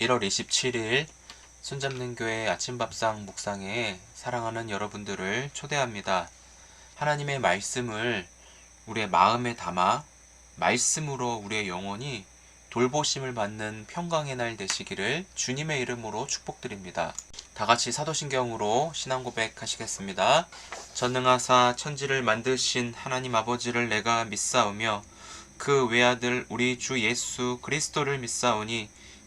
1월 27일 손잡는 교회 아침밥상 묵상에 사랑하는 여러분들을 초대합니다. 하나님의 말씀을 우리의 마음에 담아 말씀으로 우리의 영혼이 돌보심을 받는 평강의 날 되시기를 주님의 이름으로 축복드립니다. 다 같이 사도신경으로 신앙 고백하시겠습니다. 전능하사 천지를 만드신 하나님 아버지를 내가 믿사오며 그 외아들 우리 주 예수 그리스도를 믿사오니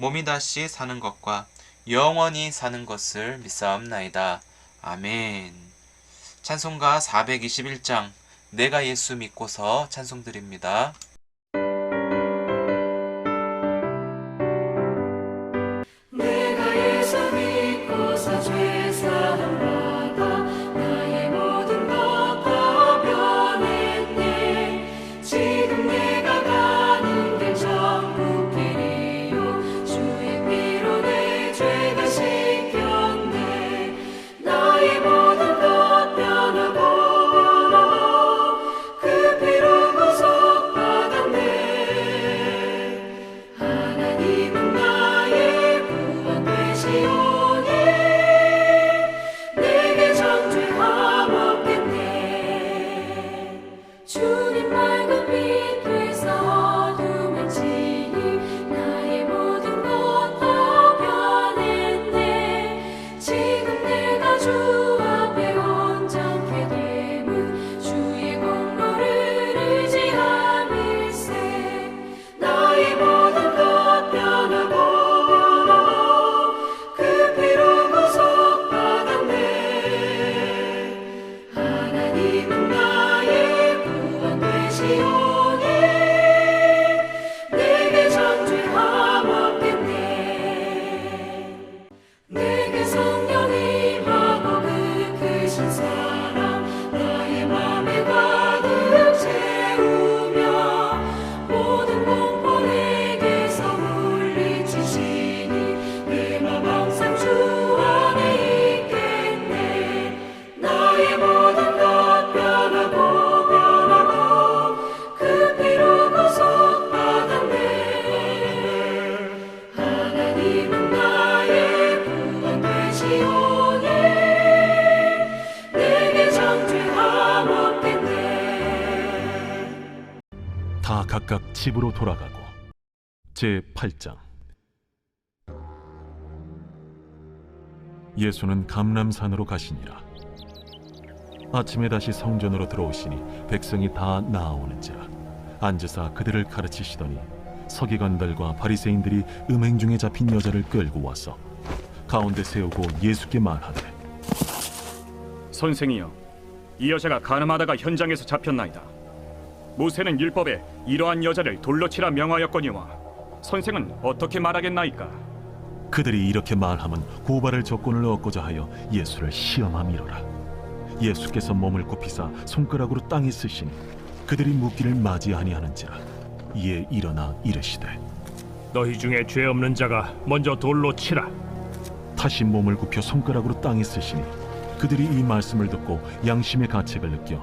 몸이 다시 사는 것과 영원히 사는 것을 믿사옵나이다. 아멘. 찬송가 421장 내가 예수 믿고서 찬송드립니다. 다 각각 집으로 돌아가고. 제 8장. 예수는 감람산으로 가시니라. 아침에 다시 성전으로 들어오시니 백성이 다 나아오는지라. 앉으사 그들을 가르치시더니 서기관들과 바리새인들이 음행 중에 잡힌 여자를 끌고 와서 가운데 세우고 예수께 말하되 선생이여, 이 여자가 가늠하다가 현장에서 잡혔나이다. 모세는 율법에 이러한 여자를 돌로 치라 명하였거니와 선생은 어떻게 말하겠나이까? 그들이 이렇게 말하면 고발할 조건을 얻고자 하여 예수를 시험함이로라. 예수께서 몸을 굽히사 손가락으로 땅에 쓰시니 그들이 묻기를 맞이 아니하는지라. 이에 일어나 이르시되 너희 중에 죄 없는 자가 먼저 돌로 치라. 다시 몸을 굽혀 손가락으로 땅에 쓰시니 그들이 이 말씀을 듣고 양심의 가책을 느껴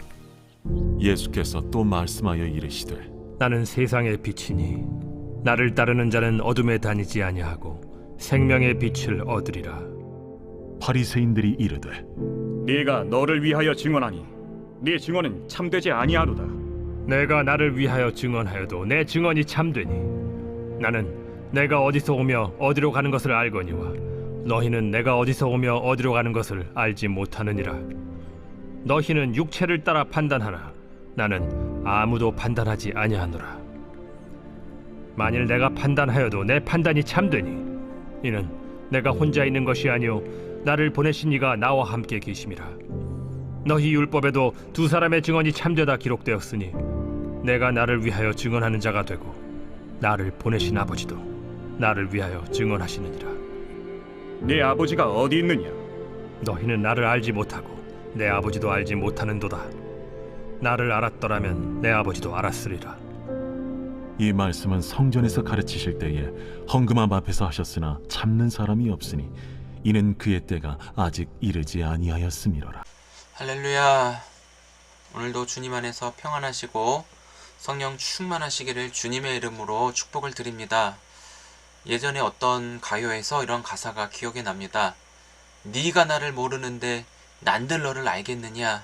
예수께서 또 말씀하여 이르시되 나는 세상의 빛이니 나를 따르는 자는 어둠에 다니지 아니하고 생명의 빛을 얻으리라. 바리새인들이 이르되 네가 너를 위하여 증언하니 네 증언은 참되지 아니하로다. 내가 나를 위하여 증언하여도 내 증언이 참되니 나는 내가 어디서 오며 어디로 가는 것을 알거니와 너희는 내가 어디서 오며 어디로 가는 것을 알지 못하느니라. 너희는 육체를 따라 판단하나 나는 아무도 판단하지 아니하노라. 만일 내가 판단하여도 내 판단이 참되니 이는 내가 혼자 있는 것이 아니요 나를 보내신 이가 나와 함께 계심이라. 너희 율법에도 두 사람의 증언이 참되다 기록되었으니 내가 나를 위하여 증언하는 자가 되고 나를 보내신 아버지도 나를 위하여 증언하시느니라. 네 아버지가 어디 있느냐? 너희는 나를 알지 못하고 내 아버지도 알지 못하는도다. 나를 알았더라면 내 아버지도 알았으리라. 이 말씀은 성전에서 가르치실 때에 헝금함 앞에서 하셨으나 참는 사람이 없으니 이는 그의 때가 아직 이르지 아니하였음이로라. 할렐루야. 오늘도 주님 안에서 평안하시고 성령 충만하시기를 주님의 이름으로 축복을 드립니다. 예전에 어떤 가요에서 이런 가사가 기억에 납니다. 네가 나를 모르는데 난들 너를 알겠느냐?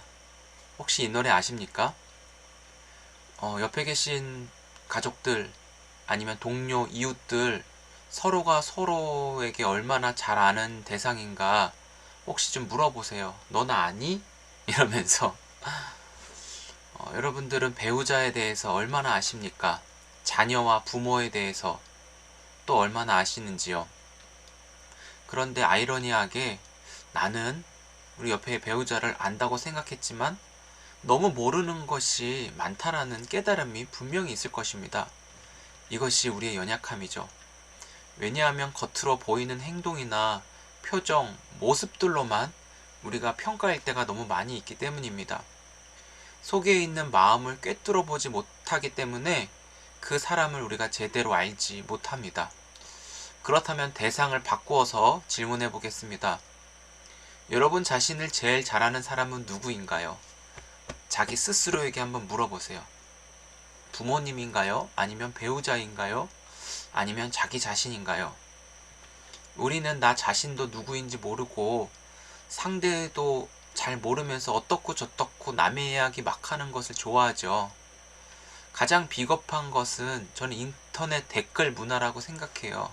혹시 이 노래 아십니까? 어, 옆에 계신 가족들 아니면 동료, 이웃들 서로가 서로에게 얼마나 잘 아는 대상인가 혹시 좀 물어보세요. 너나 아니? 이러면서 어, 여러분들은 배우자에 대해서 얼마나 아십니까? 자녀와 부모에 대해서 또 얼마나 아시는지요? 그런데 아이러니하게 나는 우리 옆에 배우자를 안다고 생각했지만 너무 모르는 것이 많다라는 깨달음이 분명히 있을 것입니다. 이것이 우리의 연약함이죠. 왜냐하면 겉으로 보이는 행동이나 표정, 모습들로만 우리가 평가할 때가 너무 많이 있기 때문입니다. 속에 있는 마음을 꿰뚫어 보지 못하기 때문에 그 사람을 우리가 제대로 알지 못합니다. 그렇다면 대상을 바꾸어서 질문해 보겠습니다. 여러분 자신을 제일 잘하는 사람은 누구인가요? 자기 스스로에게 한번 물어보세요. 부모님인가요? 아니면 배우자인가요? 아니면 자기 자신인가요? 우리는 나 자신도 누구인지 모르고 상대도 잘 모르면서 어떻고 저떻고 남의 이야기 막 하는 것을 좋아하죠. 가장 비겁한 것은 저는 인터넷 댓글 문화라고 생각해요.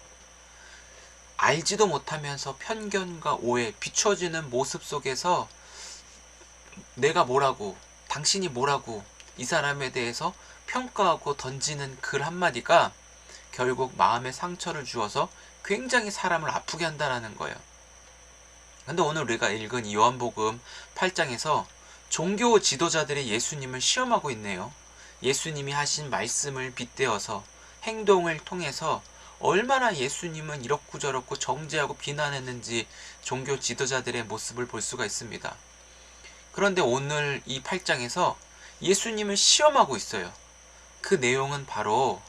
알지도 못하면서 편견과 오해, 비춰지는 모습 속에서 내가 뭐라고, 당신이 뭐라고 이 사람에 대해서 평가하고 던지는 글 한마디가 결국 마음에 상처를 주어서 굉장히 사람을 아프게 한다라는 거예요. 근데 오늘 우리가 읽은 이 요한복음 8장에서 종교 지도자들이 예수님을 시험하고 있네요. 예수님이 하신 말씀을 빗대어서 행동을 통해서 얼마나 예수님은 이렇고 저렇고 정죄하고 비난했는지 종교 지도자들의 모습을 볼 수가 있습니다. 그런데 오늘 이 8장에서 예수님을 시험하고 있어요. 그 내용은 바로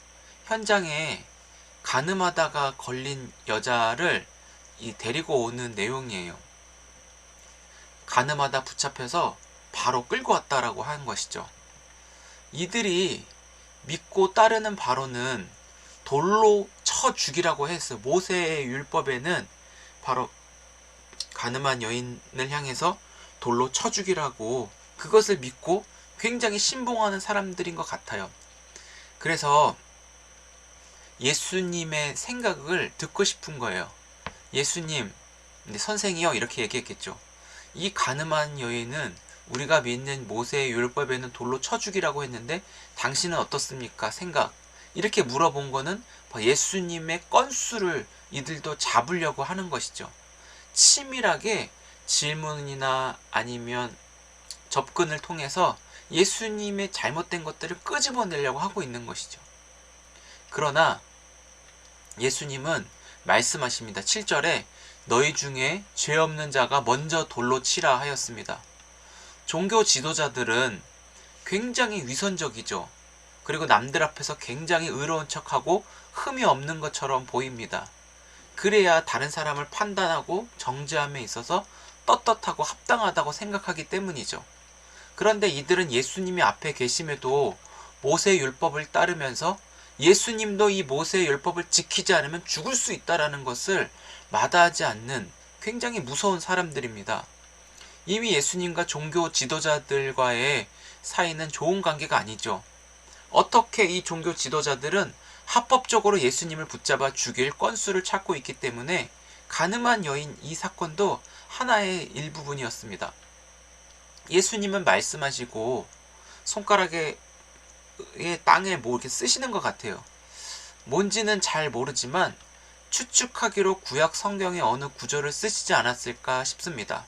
현장에 가늠하다가 걸린 여자를 이 데리고 오는 내용이에요. 가늠하다 붙잡혀서 바로 끌고 왔다라고 하는 것이죠. 이들이 믿고 따르는 바로는 돌로 쳐 죽이라고 했어요. 모세의 율법에는 바로 가늠한 여인을 향해서 돌로 쳐 죽이라고 그것을 믿고 굉장히 신봉하는 사람들인 것 같아요. 그래서 예수님의 생각을 듣고 싶은 거예요. 예수님, 선생이요 이렇게 얘기했겠죠. 이 가늠한 여인은 우리가 믿는 모세의 율법에는 돌로 쳐 죽이라고 했는데 당신은 어떻습니까? 생각. 이렇게 물어본 거는 예수님의 건수를 이들도 잡으려고 하는 것이죠. 치밀하게 질문이나 아니면 접근을 통해서 예수님의 잘못된 것들을 끄집어내려고 하고 있는 것이죠. 그러나 예수님은 말씀하십니다. 7절에 너희 중에 죄 없는 자가 먼저 돌로 치라 하였습니다. 종교 지도자들은 굉장히 위선적이죠. 그리고 남들 앞에서 굉장히 의로운 척하고 흠이 없는 것처럼 보입니다. 그래야 다른 사람을 판단하고 정죄함에 있어서 떳떳하고 합당하다고 생각하기 때문이죠. 그런데 이들은 예수님이 앞에 계심에도 모세 율법을 따르면서 예수님도 이 모세의 율법을 지키지 않으면 죽을 수 있다라는 것을 마다하지 않는 굉장히 무서운 사람들입니다. 이미 예수님과 종교 지도자들과의 사이는 좋은 관계가 아니죠. 어떻게 이 종교 지도자들은 합법적으로 예수님을 붙잡아 죽일 건수를 찾고 있기 때문에 가늠한 여인 이 사건도 하나의 일부분이었습니다. 예수님은 말씀하시고 손가락에 에 땅에 뭐 이렇게 쓰시는 것 같아요. 뭔지는 잘 모르지만 추측하기로 구약 성경의 어느 구절을 쓰시지 않았을까 싶습니다.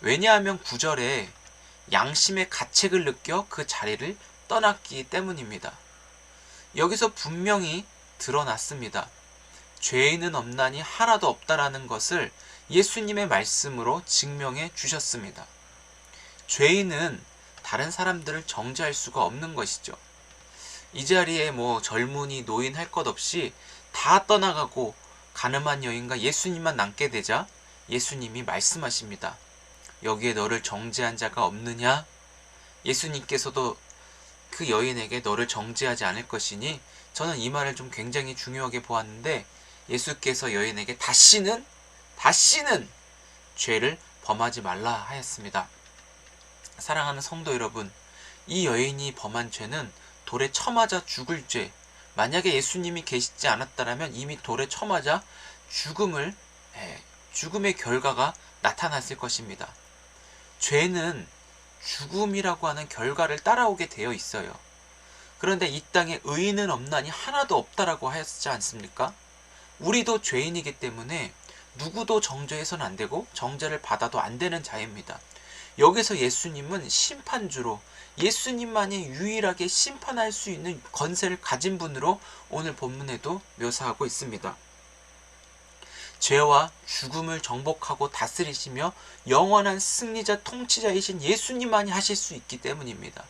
왜냐하면 구절에 양심의 가책을 느껴 그 자리를 떠났기 때문입니다. 여기서 분명히 드러났습니다. 죄인은 없나니 하나도 없다라는 것을 예수님의 말씀으로 증명해 주셨습니다. 죄인은 다른 사람들을 정죄할 수가 없는 것이죠. 이 자리에 뭐 젊은이, 노인 할 것 없이 다 떠나가고 가늠한 여인과 예수님만 남게 되자 예수님이 말씀하십니다. 여기에 너를 정죄한 자가 없느냐? 예수님께서도 그 여인에게 너를 정죄하지 않을 것이니 저는 이 말을 좀 굉장히 중요하게 보았는데 예수께서 여인에게 다시는 다시는 죄를 범하지 말라 하였습니다. 사랑하는 성도 여러분, 이 여인이 범한 죄는 돌에 쳐맞아 죽을 죄. 만약에 예수님이 계시지 않았다면 이미 돌에 쳐맞아 죽음을 예, 죽음의 결과가 나타났을 것입니다. 죄는 죽음이라고 하는 결과를 따라오게 되어 있어요. 그런데 이 땅에 의인은 없나니 하나도 없다라고 하였지 않습니까? 우리도 죄인이기 때문에 누구도 정죄해서는 안 되고 정죄를 받아도 안 되는 자입니다. 여기서 예수님은 심판주로 예수님만이 유일하게 심판할 수 있는 건세를 가진 분으로 오늘 본문에도 묘사하고 있습니다. 죄와 죽음을 정복하고 다스리시며 영원한 승리자 통치자이신 예수님만이 하실 수 있기 때문입니다.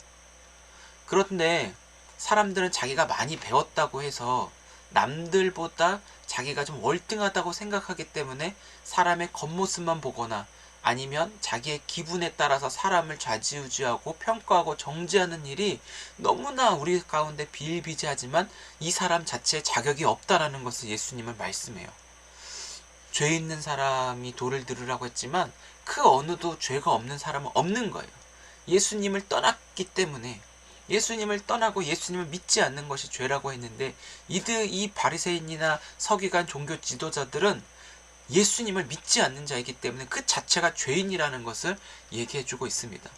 그런데 사람들은 자기가 많이 배웠다고 해서 남들보다 자기가 좀 월등하다고 생각하기 때문에 사람의 겉모습만 보거나 아니면 자기의 기분에 따라서 사람을 좌지우지하고 평가하고 정죄하는 일이 너무나 우리 가운데 비일비재하지만 이 사람 자체에 자격이 없다라는 것을 예수님은 말씀해요. 죄 있는 사람이 돌을 들으라고 했지만 그 어느도 죄가 없는 사람은 없는 거예요. 예수님을 떠났기 때문에 예수님을 떠나고 예수님을 믿지 않는 것이 죄라고 했는데 이들 이 바리새인이나 서기관 종교 지도자들은 예수님을 믿지 않는 자이기 때문에 그 자체가 죄인이라는 것을 얘기해 주고 있습니다.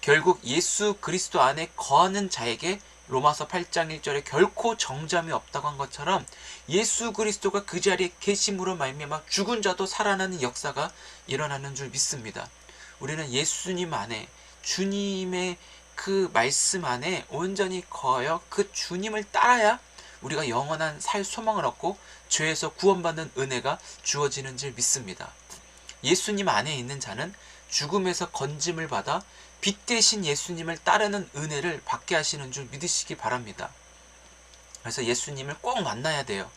결국 예수 그리스도 안에 거하는 자에게 로마서 8장 1절에 결코 정잠이 없다고 한 것처럼 예수 그리스도가 그 자리에 계심으로 말미암아 죽은 자도 살아나는 역사가 일어나는 줄 믿습니다. 우리는 예수님 안에 주님의 그 말씀 안에 온전히 거하여 그 주님을 따라야 우리가 영원한 살 소망을 얻고 죄에서 구원받는 은혜가 주어지는 줄 믿습니다. 예수님 안에 있는 자는 죽음에서 건짐을 받아 빛 대신 예수님을 따르는 은혜를 받게 하시는 줄 믿으시기 바랍니다. 그래서 예수님을 꼭 만나야 돼요.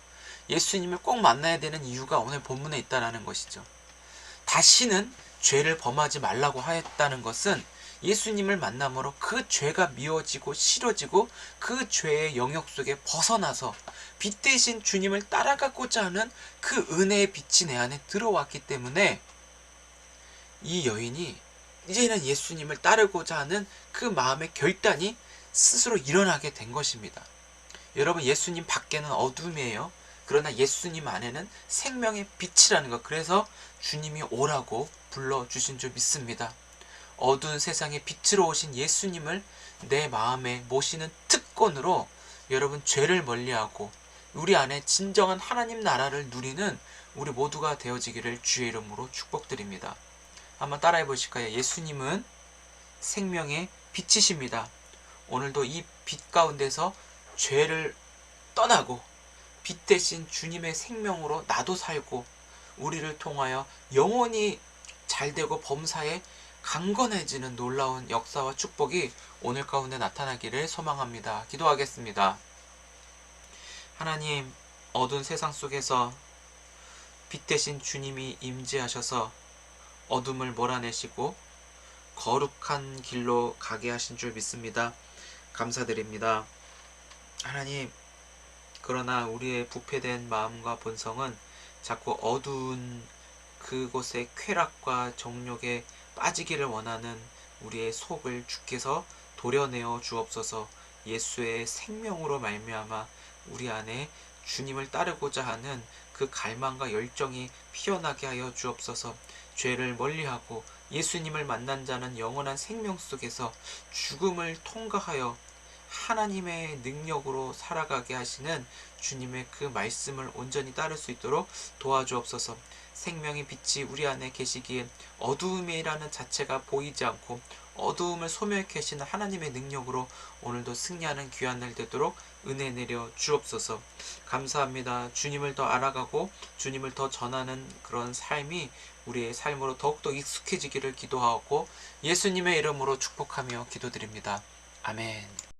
예수님을 꼭 만나야 되는 이유가 오늘 본문에 있다라는 것이죠. 다시는 죄를 범하지 말라고 하였다는 것은 예수님을 만남으로 그 죄가 미워지고 싫어지고 그 죄의 영역 속에 벗어나서 빛 대신 주님을 따라가고자 하는 그 은혜의 빛이 내 안에 들어왔기 때문에 이 여인이 이제는 예수님을 따르고자 하는 그 마음의 결단이 스스로 일어나게 된 것입니다. 여러분 예수님 밖에는 어둠이에요. 그러나 예수님 안에는 생명의 빛이라는 것. 그래서 주님이 오라고 불러주신 줄 믿습니다. 어두운 세상에 빛으로 오신 예수님을 내 마음에 모시는 특권으로 여러분 죄를 멀리하고 우리 안에 진정한 하나님 나라를 누리는 우리 모두가 되어지기를 주의 이름으로 축복드립니다. 한번 따라해 보실까요? 예수님은 생명의 빛이십니다. 오늘도 이 빛 가운데서 죄를 떠나고 빛 대신 주님의 생명으로 나도 살고 우리를 통하여 영원히 잘되고 범사에 강건해지는 놀라운 역사와 축복이 오늘 가운데 나타나기를 소망합니다. 기도하겠습니다. 하나님, 어두운 세상 속에서 빛 대신 주님이 임재하셔서 어둠을 몰아내시고 거룩한 길로 가게 하신 줄 믿습니다. 감사드립니다. 하나님, 그러나 우리의 부패된 마음과 본성은 자꾸 어두운 그곳의 쾌락과 정욕에 빠지기를 원하는 우리의 속을 주께서 도려내어 주옵소서 예수의 생명으로 말미암아 우리 안에 주님을 따르고자 하는 그 갈망과 열정이 피어나게 하여 주옵소서. 죄를 멀리하고 예수님을 만난 자는 영원한 생명 속에서 죽음을 통과하여 하나님의 능력으로 살아가게 하시는 주님의 그 말씀을 온전히 따를 수 있도록 도와주옵소서. 생명의 빛이 우리 안에 계시기에 어두움이라는 자체가 보이지 않고 어두움을 소멸케 하시는 하나님의 능력으로 오늘도 승리하는 귀한 날 되도록 은혜 내려 주옵소서. 감사합니다. 주님을 더 알아가고 주님을 더 전하는 그런 삶이 우리의 삶으로 더욱더 익숙해지기를 기도하고 예수님의 이름으로 축복하며 기도드립니다. 아멘.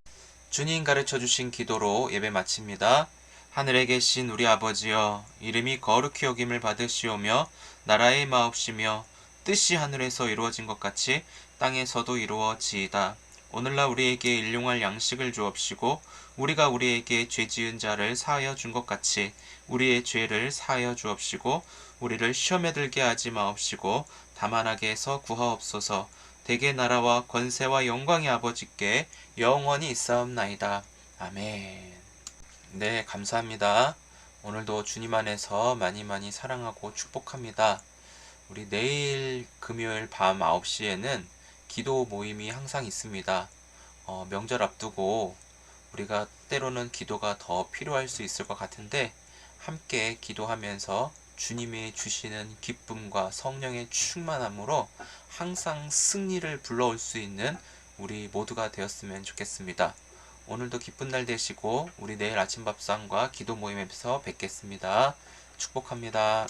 주님 가르쳐 주신 기도로 예배 마칩니다. 하늘에 계신 우리 아버지여 이름이 거룩히 여김을 받으시오며 나라의 마옵시며 뜻이 하늘에서 이루어진 것 같이 땅에서도 이루어지이다. 오늘날 우리에게 일용할 양식을 주옵시고 우리가 우리에게 죄 지은 자를 사하여 준 것 같이 우리의 죄를 사하여 주옵시고 우리를 시험에 들게 하지 마옵시고 다만하게 해서 구하옵소서 대개 나라와 권세와 영광의 아버지께 영원히 있사옵나이다. 아멘. 네, 감사합니다. 오늘도 주님 안에서 많이 많이 사랑하고 축복합니다. 우리 내일 금요일 밤 9시에는 기도 모임이 항상 있습니다. 어, 명절 앞두고 우리가 때로는 기도가 더 필요할 수 있을 것 같은데 함께 기도하면서 주님이 주시는 기쁨과 성령의 충만함으로 항상 승리를 불러올 수 있는 우리 모두가 되었으면 좋겠습니다. 오늘도 기쁜 날 되시고 우리 내일 아침 밥상과 기도 모임에서 뵙겠습니다. 축복합니다.